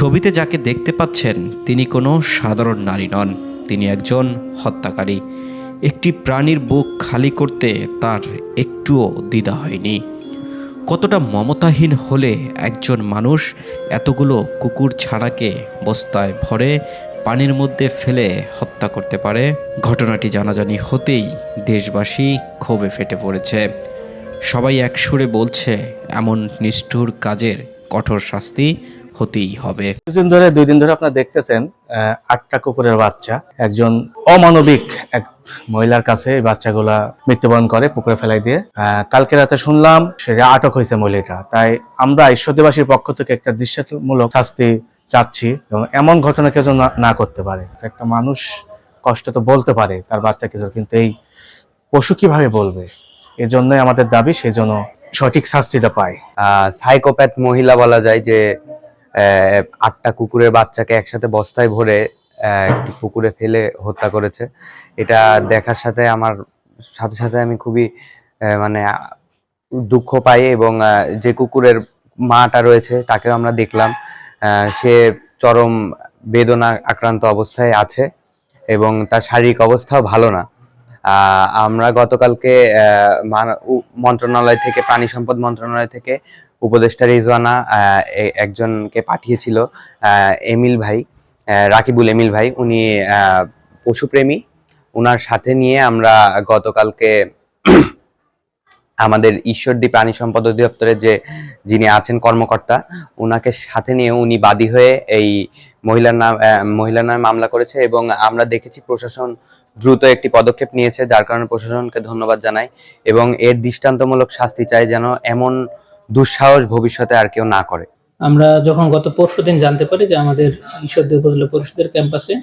ছবিতে যাকে দেখতে পাচ্ছেন, তিনি কোনো সাধারণ নারী নন। তিনি একজন হত্যাকারী। একটি প্রাণীর বুক খালি করতে তার একটুও দ্বিধা হয়নি। কতটা মমতাহীন হলে একজন মানুষ এতগুলো কুকুর ছানাকে বস্তায় ভরে পানির মধ্যে ফেলে হত্যা করতে পারে? ঘটনাটি জানাজানি হতেই দেশবাসী ক্ষোভে ফেটে পড়েছে। সবাই এক সুরে বলছে, এমন নিষ্ঠুর কাজের কঠোর শাস্তি হতেই হবে। কিছুদিন ধরে দুই দিন ধরে আপনারা দেখতেছেন আহ, আটটা কুকুরের বাচ্চা। একজন অমানবিক এক মহিলার কাছে এই বাচ্চাগুলা মৃত্যুবরণ করে পুকুরে ফেলাই দিয়ে। আহ, কালকে রাতে শুনলাম সে যে আটক হয়েছে মহিলাটা। তাই আমরা ঈশ্বরদেবাসীর পক্ষ থেকে একটা দৃশ্যমূলক শাস্তি চাচ্ছি এবং এমন ঘটনা কেউ না- না করতে পারে। একটা মানুষ কষ্ট তো বলতে পারে তার বাচ্চা কিছু কিন্তু এই পশু কীভাবে বলবে? এজন্যই আমাদের দাবি সেই জন্য সঠিক শাস্তিটা পায়। সাইকোপ্যাথ মহিলা বলা যায় যে আটটা কুকুরের বাচ্চাকে একসাথে বস্তায় ভরে একটি পুকুরে ফেলে হত্যা করেছে। এটা দেখার সাথে আমার, সাথে সাথে আমি খুবই মানে দুঃখ পাই এবং যে কুকুরের মাটা রয়েছে তাকেও আমরা দেখলাম। সে চরম বেদনা আক্রান্ত অবস্থায় আছে এবং তার শারীরিক অবস্থাও ভালো না। আমরা গতকালকে মন্ত্রণালয় থেকে, প্রাণী সম্পদ মন্ত্রণালয় থেকে উপদেষ্টা রিজওয়ানা একজনকে পাঠিয়েছিল এমিল ভাই রাকিবুল এমিল ভাই। উনি পশুপ্রেমী। ওনার সাথে নিয়ে আমরা গতকালকে আমাদের ঈশ্বরদী প্রাণী সম্পদ অধিদপ্তরের যে যিনি আছেন কর্মকর্তা ওনাকে সাথে নিয়ে উনি বাদী হয়ে এই মহিলার নাম মহিলার নামে মামলা করেছে এবং আমরা দেখেছি প্রশাসন দ্রুত একটি পদক্ষেপ নিয়েছে, যার কারণে প্রশাসনকে ধন্যবাদ জানাই এবং এর দৃষ্টান্তমূলক শাস্তি চাই যেন এমন দুঃসাহস ভবিষ্যতে আর কেউ না করে। আমরা যখন গত পরশুদিন জানতে পারি যে আমাদের ঈশ্বরদী উপজেলা পরিষদের ক্যাম্পাসে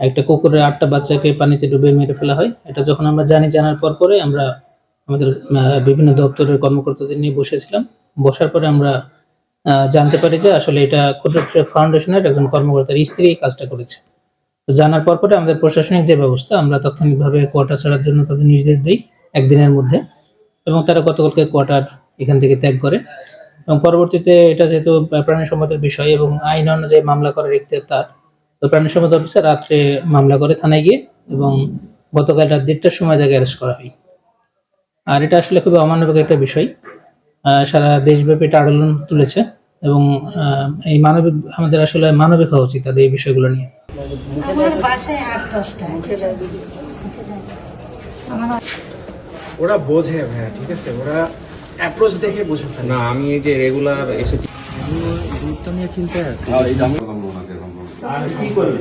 একটা কুকুরের আটটা বাচ্চাকে পানিতে ডুবে মেরে ফেলা হয়, এটা যখন আমরা জানি জানার পর পরে আমরা আমাদের বিভিন্ন দপ্তরের কর্মকর্তাদের নিয়ে বসেছিলাম। বসার পরে আমরা জানতে পারি যে আসলে এটা ক্ষুদ্র কৃষক ফাউন্ডেশনের একজন কর্মকর্তার স্ত্রী কাজটা করেছে। তো জানার পর পরে আমাদের প্রশাসনিক যে ব্যবস্থা, আমরা তাৎক্ষণিকভাবে কোয়ার্টার ছাড়ার জন্য তাদের নির্দেশ দিই একদিনের মধ্যে এবং তারা গতকালকে কোয়ার্টার এখান থেকে ত্যাগ করে। এবং পরবর্তীতে এটা যেহেতু প্রাণী সম্পদের বিষয় এবং আইন অনুযায়ী মামলা করার ইখতিয়ার তার, তো প্রাণী সম্পদ অফিসার রাত্রে মামলা করে থানায় গিয়ে এবং গতকাল রাত দেড়টার সময় তাকে অ্যারেস্ট করা হয়। আর এটা আসলে খুবই অমানবিক একটা বিষয়। সারা দেশব্যাপী এটা আন্দোলন তুলেছে এবং এই মানবিক আমাদের আসলে মানবিক হওয়া উচিত তাদের এই বিষয়গুলো নিয়ে। ওরা বোঝে ভাইয়া ঠিক আছে? ওরা অ্যাপ্রোচ দেখে বুঝে। ফেলে না আমি এই যে রেগুলার এসে গুরুত্ব নিয়ে চিন্তায় আছি। আর কি করবে?